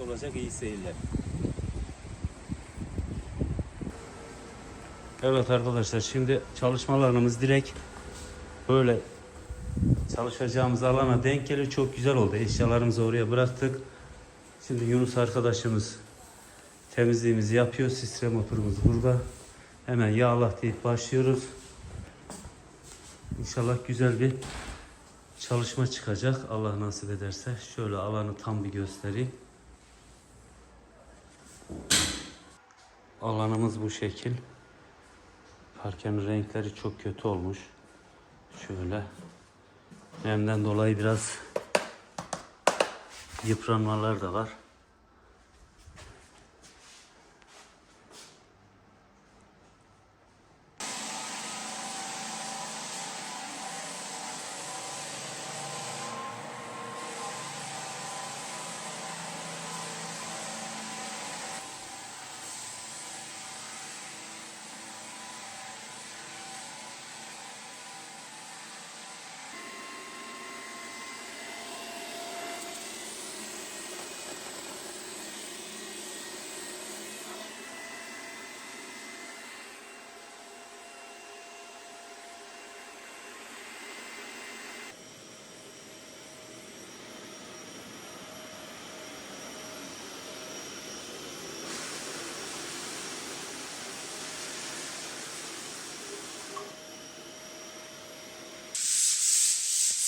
olacak. İyi seyirler. Evet arkadaşlar şimdi çalışmalarımız direkt böyle çalışacağımız alana denk geliyor. Çok güzel oldu. Eşyalarımızı oraya bıraktık. Şimdi Yunus arkadaşımız temizliğimizi yapıyor. Sistre motorumuz burada. Hemen yağlah deyip başlıyoruz. İnşallah güzel bir çalışma çıkacak. Allah nasip ederse. Şöyle alanı tam bir göstereyim. Alanımız bu şekil. Parkenin renkleri çok kötü olmuş. Şöyle. Nemden dolayı biraz yıpranmalar da var.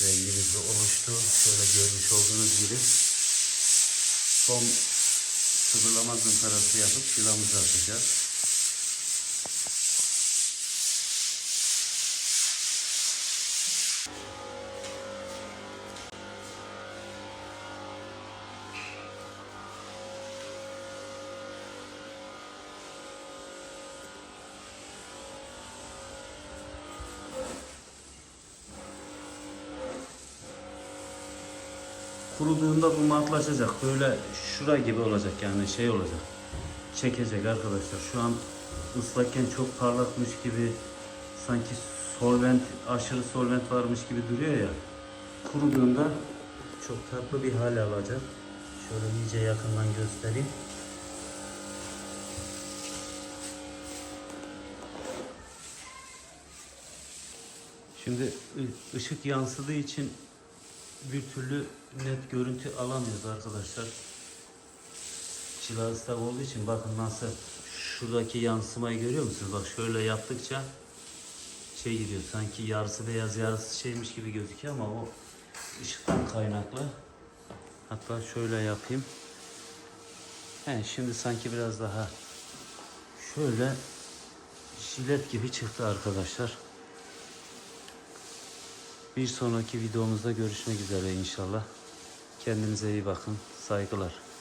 Rengimiz de oluştu. Şöyle görmüş olduğunuz gibi. Son sıvırlama zımparası yapıp cilamızı atacağız. Kuruduğunda bu matlaşacak. Böyle şura gibi olacak yani şey olacak. Çekecek arkadaşlar. Şu an ıslakken çok parlatmış gibi sanki solvent, aşırı solvent varmış gibi duruyor ya. Kuruduğunda çok tatlı bir hal alacak. Şöyle iyice yakından göstereyim. Şimdi ışık yansıdığı için bir türlü net görüntü alamıyoruz arkadaşlar. Çılar ıslak olduğu için bakın nasıl şuradaki yansımayı görüyor musunuz? Bak şöyle yaptıkça şey gidiyor sanki yarısı beyaz yarısı şeymiş gibi gözüküyor ama o ışıktan kaynaklı. Hatta şöyle yapayım. He, şimdi sanki biraz daha şöyle jilet gibi çıktı arkadaşlar. Bir sonraki videomuzda görüşmek üzere inşallah. Kendinize iyi bakın. Saygılar.